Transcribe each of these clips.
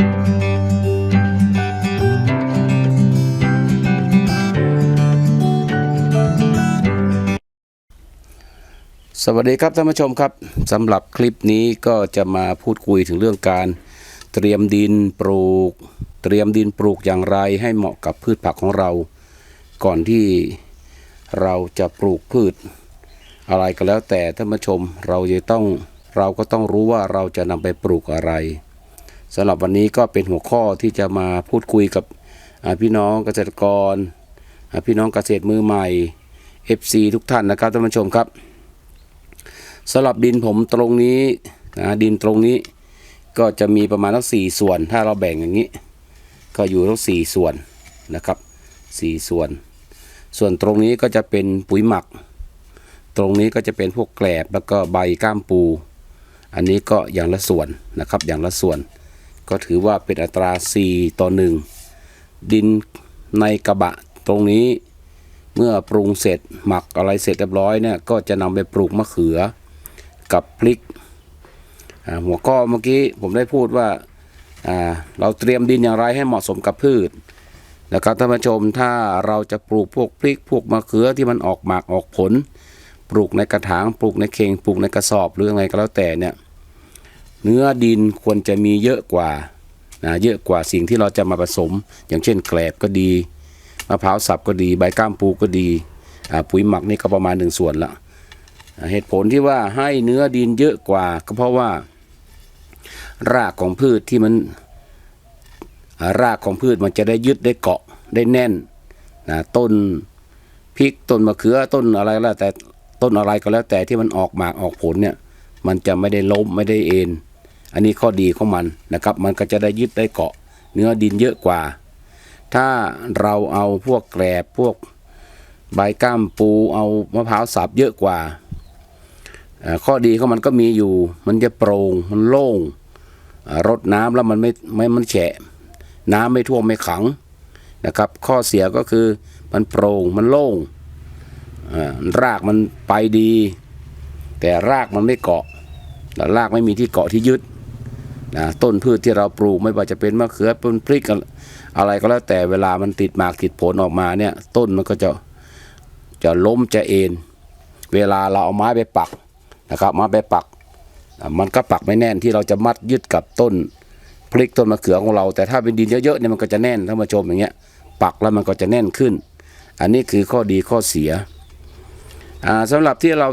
สวัสดีครับท่านผู้ชมครับสำหรับคลิปนี้ก็จะมาพูดคุยถึงเรื่องการ เตรียมดินปลูก เตรียมดินปลูกอย่างไรให้เหมาะกับพืชผักของเรา ก่อนที่เราจะปลูกพืช อะไรก็แล้วแต่ท่านผู้ชมเราจะต้องเราก็ต้องรู้ว่าเราจะนำไปปลูกอะไร สำหรับวันนี้ก็เป็นหัวข้อที่จะมาพูดคุยกับพี่น้องเกษตรกร พี่น้องเกษตรมือใหม่ FC ทุกท่านนะครับท่านผู้ชมครับสำหรับดินผมตรงนี้นะดินตรงนี้ก็จะมีประมาณทั้งสี่ส่วน ถ้าเราแบ่งอย่างนี้ ก็อยู่ทั้งสี่ส่วนนะครับสี่ส่วน ส่วนตรงนี้ก็จะเป็นปุ๋ยหมัก ตรงนี้ก็จะเป็นพวกแกลบแล้วก็ใบก้ามปู อันนี้ก็อย่างละส่วนนะครับอย่างละส่วน ก็ถือว่าเป็นอัตรา 4 ต่อ 1 ดินในกระบะตรงนี้เมื่อปรุงเสร็จหมักอะไรเสร็จเรียบร้อยเนี่ยก็จะนำไปปลูกมะเขือกับพริก หัวข้อเมื่อกี้ผมได้พูดว่าอ่าเราเตรียมดินอย่างไรให้เหมาะสมกับพืชนะครับท่านผู้ชมถ้าเราจะปลูกพวกพริกพวกมะเขือที่มันออกหมากออกผล ปลูกในกระถางปลูกในเข่งปลูกในกระสอบหรืออะไรก็แล้วแต่เนี่ย เนื้อดินควรจะมีเยอะกว่านะเยอะกว่าสิ่งที่เราจะมาผสม อย่างเช่นแกลบก็ดีมะพร้าวสับก็ดี ใบก้ามปูก็ดีปุ๋ยหมักนี่ก็ประมาณหนึ่งส่วนละเหตุผลที่ว่าให้เนื้อดินเยอะกว่า ก็เพราะว่า รากของพืชที่มันรากของพืชมันจะได้ยึดได้เกาะได้แน่นนะต้นพริกต้นมะเขือต้นอะไรก็แล้วแต่ต้นอะไรก็แล้วแต่ที่มันออกหมากออกผลเนี่ย มันจะไม่ได้ล้มไม่ได้เอ็น อันนี้ข้อดีของมันนะครับ มันก็จะได้ยึดได้เกาะ เนื้อดินเยอะกว่า ถ้าเราเอาพวกแกลบพวกใบก้ามปูเอามะพร้าวสับเยอะกว่า ข้อดีของมันก็มีอยู่ มันจะโปร่งมันโล่งรดน้ำแล้วมันไม่ไม่มันแฉะ น้ำไม่ท่วมไม่ขังนะครับ ข้อเสียก็คือมันโปร่งมันโล่งรากมันไปดี แต่รากมันไม่เกาะและรากไม่มีที่เกาะที่ยึด นะต้นพืชที่เราปลูกไม่ว่าจะเป็นมะเขือเป็นพริกอะไรก็แล้วแต่เวลามันติดหมากติดผลออกมาเนี่ยต้นมันก็จะจะล้มจะเอ็นเวลาเราเอาไม้ไปปักนะครับไม้ไปปัก มันก็ปักไม่แน่นที่เราจะมัดยึดกับต้นพริกต้นมะเขือของเรา แต่ถ้าเป็นดินเยอะๆเนี่ยมันก็จะแน่นท่านผู้ชมอย่างเงี้ยปักแล้วมันก็จะแน่นขึ้น อันนี้คือข้อดีข้อเสียอ่าสำหรับที่เรา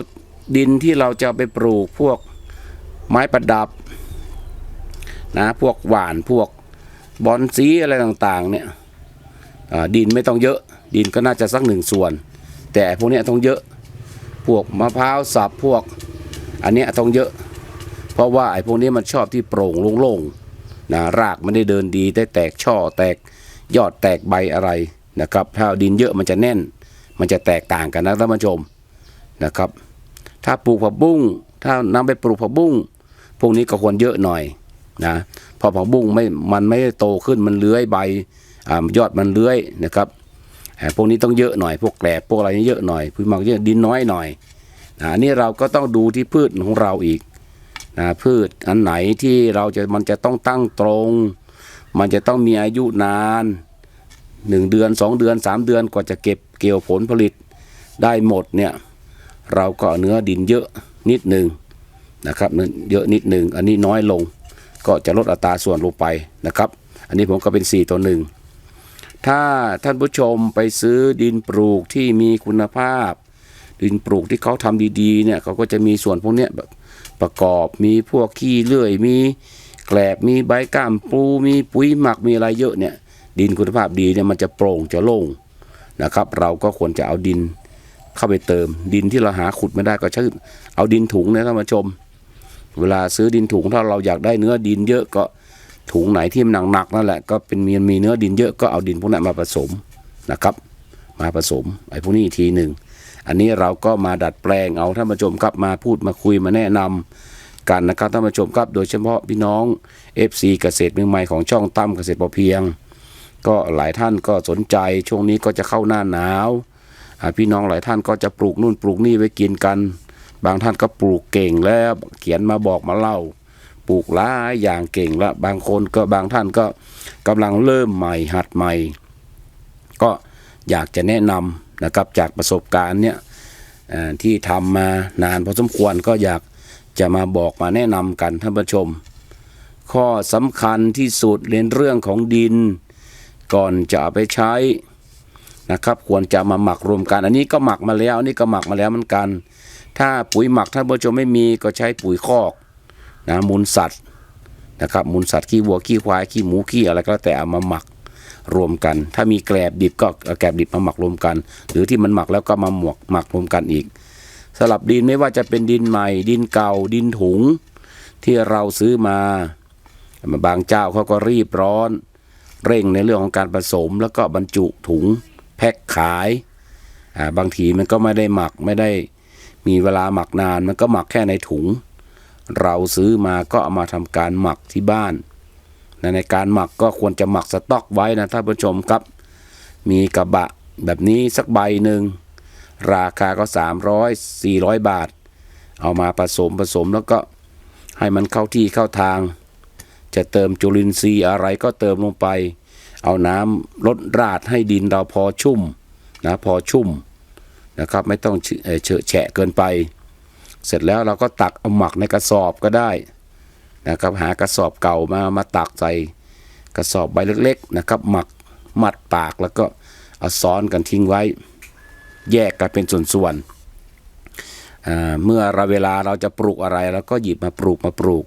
ดินที่เราจะไปปลูกพวกไม้ประดับ นะพวกหวานพวกบอนซีอะไรต่างๆเนี่ยดินไม่ต้องเยอะ ดินก็น่าจะสักหนึ่งส่วน แต่พวกนี้ต้องเยอะ พวกมะพร้าวสับพวกอันเนี้ยต้องเยอะ เพราะว่าไอ้พวกนี้มันชอบที่โปร่งโล่งๆนะรากไม่ได้เดินดีได้แตกช่อแตกยอดแตกใบอะไรนะครับถ้าดินเยอะมันจะแน่น มันจะแตกต่างกันนะท่านผู้ชมนะครับ ถ้าปลูกผักบุ้ง ถ้านำไปปลูกผักบุ้งพวกนี้ก็ควรเยอะหน่อย นะพอผักบุ้งไม่มันไม่โตขึ้นมันเลื้อยใบอยอดมันเลื้อยนะครับพวกนี้ต้องเยอะหน่อย พวกแกลบพวกอะไรนี่เยอะหน่อยพืชหมักเยอะดินน้อยหน่อยอ่าอันนี้เราก็ต้องดูที่พืชของเราอีกนะพืชอันไหนที่เราจะมันจะต้องตั้งตรง มันจะต้องมีอายุนานหนึ่งเดือนสองเดือนสามเดือนกว่าจะเก็บเกี่ยวผลผลิตได้หมดเนี่ยเราก็เนื้อดินเยอะนิดหนึ่งนะครับเยอะนิดหนึ่งอันนี้น้อยลง ก็จะลดอัตราส่วนลงไปนะครับ อันนี้ผมก็เป็น 4 ต่อหนึ่งถ้าท่านผู้ชมไปซื้อดินปลูกที่มีคุณภาพ ดินปลูกที่เขาทำดีๆเนี่ยเขาก็จะมีส่วนพวกเนี้ยประกอบมีพวกขี้เลื่อย มีแกลบมีใบก้ามปูมีปุ๋ยหมักมีอะไรเยอะเนี่ยดินคุณภาพดีเนี่ยมันจะโปร่งจะโล่งนะครับ เราก็ควรจะเอาดินเข้าไปเติม ดินที่เราหาขุดไม่ได้ก็ใช้เอาดินถุงนะท่านผู้ชม เวลาซื้อดินถุงถ้าเราอยากได้เนื้อดินเยอะก็ถุงไหนที่มันหนักๆนั่นแหละก็เป็นมีมีเนื้อดินเยอะก็เอาดินพวกนั้นมาผสมนะครับ มาผสมไอ้พวกนี้อีกทีหนึ่งอันนี้เราก็มาดัดแปลงเอาท่านผู้ชมครับมาพูดมาคุยมาแนะนำกันนะครับท่านผู้ชมครับโดยเฉพาะพี่น้อง FC เกษตรเมืองใหม่ของช่องตั้มเกษตรพอเพียง ก็หลายท่านก็สนใจช่วงนี้ก็จะเข้าหน้าหนาวพี่น้องหลายท่านก็จะปลูกนู่นปลูกนี่ไว้กินกัน บางท่านก็ปลูกเก่งแล้วเขียนมาบอกมาเล่า ปลูกหลายอย่างเก่งละบางคนก็บางท่านก็กำลังเริ่มใหม่หัดใหม่ ก็อยากจะแนะนำนะครับจากประสบการณ์เนี่ยที่ทำมานานพอสมควรก็อยากจะมาบอกมาแนะนำกันท่านผู้ชม ข้อสำคัญที่สุดเรียนเรื่องของดิน ก่อนจะไปใช้นะครับ ควรจะมาหมักรวมกัน อันนี้ก็หมักมาแล้วอันนี้ก็หมักมาแล้วเหมือนกัน ถ้าปุ๋ยหมักท่านผู้ชมไม่มีก็ใช้ปุ๋ยคอกนะมูลสัตว์นะครับมูลสัตว์ขี้วัวขี้ควายขี้หมูขี้อะไรก็แล้วแต่เอามาหมักรวมกัน ถ้ามีแกลบดิบก็แกลบดิบมาหมักรวมกัน หรือที่มันหมักแล้วก็มาหมวกหมักรวมกันอีกสลับดินไม่ว่าจะเป็นดินใหม่ ดินเก่าดินถุง ที่เราซื้อมาบางเจ้าเขาก็รีบร้อน เร่งในเรื่องของการผสมแล้วก็บรรจุถุงแพ็คขาย บางทีมันก็ไม่ได้หมักไม่ได้ มีเวลาหมักนานมันก็หมักแค่ในถุง เราซื้อมาก็เอามาทำการหมักที่บ้านนะในการหมักก็ควรจะหมักสต๊อกไว้นะท่านผู้ชมครับ มีกระบะแบบนี้สักใบหนึ่ง ราคาก็ 300 400 บาท เอามาผสมผสมแล้วก็ให้มันเข้าที่เข้าทาง จะเติมจุลินทรีย์อะไรก็เติมลงไป เอาน้ำลดราดให้ดินเราพอชุ่มนะพอชุ่ม นะครับไม่ต้องเฉอะแฉะเกินไป เสร็จแล้วเราก็ตักเอาหมักในกระสอบก็ได้นะครับหากระสอบเก่ามามาตักใส่กระสอบใบเล็กๆนะครับหมักมัดปากแล้วก็เอาซ้อนกันทิ้งไว้ แยกกันเป็นส่วนๆเมื่อเราเวลาเราจะปลูกอะไรเราก็หยิบมาปลูกมาปลูก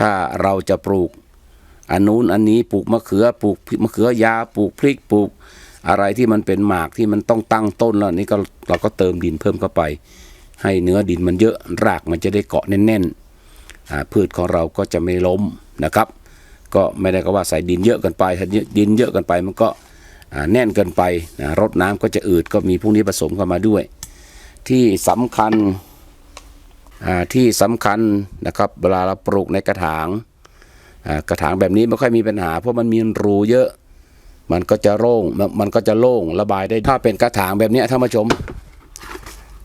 ถ้าเราจะปลูกอันนู้นอันนี้ปลูกมะเขือปลูกมะเขือยาวปลูกพริกปลูก อะไรที่มันเป็นหมากที่มันต้องตั้งต้นแล้วนี่ก็เราก็เติมดินเพิ่มเข้าไป ให้เนื้อดินมันเยอะรากมันจะได้เกาะแน่นๆพืชของเราก็จะไม่ล้มนะครับ ก็ไม่ได้ก็ว่าใส่ดินเยอะเกินไปถ้าดินเยอะเกินไปมันก็แน่นเกินไปนะรดน้ำก็จะอืดก็มีพวกนี้ผสมเข้ามาด้วย ที่สำคัญที่สำคัญนะครับเวลาเราปลูกในกระถางกระถางแบบนี้ไม่ค่อยมีปัญหา เพราะมันมีรูเยอะ มันก็จะโล่งมันมันก็จะโล่งระบายได้ ถ้าเป็นกระถางแบบเนี้ยท่านผู้ชม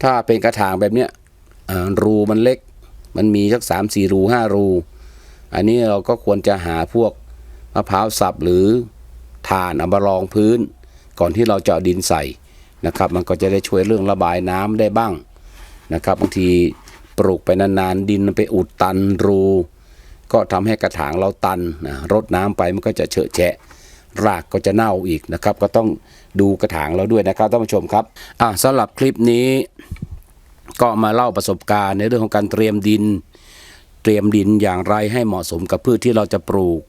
ถ้าเป็นกระถางแบบเนี้ยอ่ารูมันเล็ก มันมีสักสามสี่รูห้ารู อันนี้เราก็ควรจะหาพวกมะพร้าวสับหรือถ่านเอามารองพื้น ก่อนที่เราจะเอาดินใส่นะครับ มันก็จะได้ช่วยเรื่องระบายน้ำได้บ้างนะครับบางทีปลูกไปนานๆดินมันไปอุดตันรู ก็ทำให้กระถางเราตันนะรดน้ำไปมันก็จะเฉอะแฉะ รากก็จะเน่าอีกนะครับ ก็ต้องดูกระถางเราด้วยนะครับท่านผู้ชมครับอะสำหรับคลิปนี้ก็มาเล่าประสบการณ์ในเรื่องของการเตรียมดิน เตรียมดินอย่างไรให้เหมาะสมกับพืชที่เราจะปลูก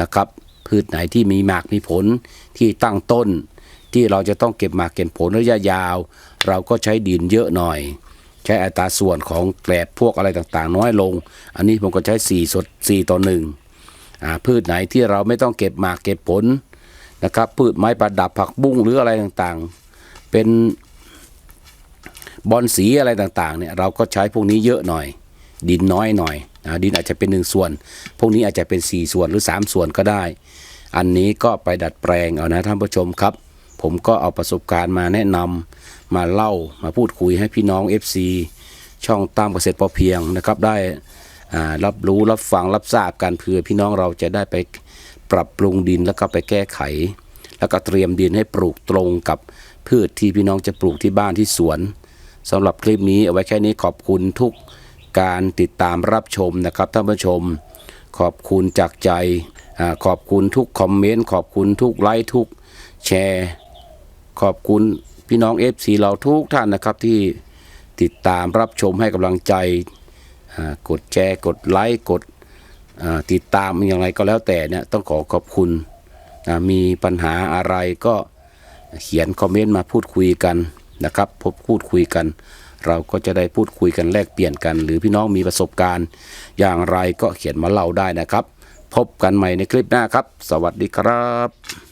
นะครับ พืชไหนที่มีหมากมีผลที่ตั้งต้น ที่เราจะต้องเก็บหมากเก็บผลระยะยาว เราก็ใช้ดินเยอะหน่อย ใช้อัตราส่วนของแกลบพวกอะไรต่างๆ น้อยลง อันนี้ผมก็ใช้ 4สด4ต่อ1อ่า พืชไหนที่เราไม่ต้องเก็บหมากเก็บผลนะครับพืชไม้ประดับผักบุ้งหรืออะไรต่างๆ เป็นบอลสีอะไรต่างๆเนี่ยเราก็ใช้พวกนี้เยอะหน่อย ดินน้อยหน่อยอ่าดินอาจจะเป็นหนึ่งส่วน พวกนี้อาจจะเป็น 4 ส่วนหรือ 3 ส่วนก็ได้ อันนี้ก็ไปดัดแปลงเอานะท่านผู้ชมครับ ผมก็เอาประสบการณ์มาแนะนำมาเล่ามาพูดคุยให้พี่น้อง FC ช่องตามเกษตรพอเพียงนะครับได้ รับรู้รับฟังรับทราบกันเพื่อพี่น้องเราจะได้ไปปรับปรุงดินแล้วก็ไปแก้ไข แล้วก็เตรียมดินให้ปลูกตรงกับพืชที่พี่น้องจะปลูกที่บ้านที่สวนสำหรับคลิปนี้เอาไว้แค่นี้ขอบคุณทุกการติดตามรับชมนะครับท่านผู้ชม ขอบคุณจากใจอขอบคุณทุกคอมเมนต์ขอบคุณทุกไลค์ทุกแชร์ ขอบคุณพี่น้อง FC เราทุกท่านนะครับที่ติดตามรับชมให้กำลังใจ กดแชร์กดไลค์กดติดตามอย่างไรก็แล้วแต่เนี่ยต้องขอขอบคุณมีปัญหาอะไรก็เขียนคอมเมนต์มาพูดคุยกันนะครับพบพูดคุยกัน เราก็จะได้พูดคุยกันแลกเปลี่ยนกัน หรือพี่น้องมีประสบการณ์ อย่างไรก็เขียนมาเล่าได้นะครับ พบกันใหม่ในคลิปหน้าครับ สวัสดีครับ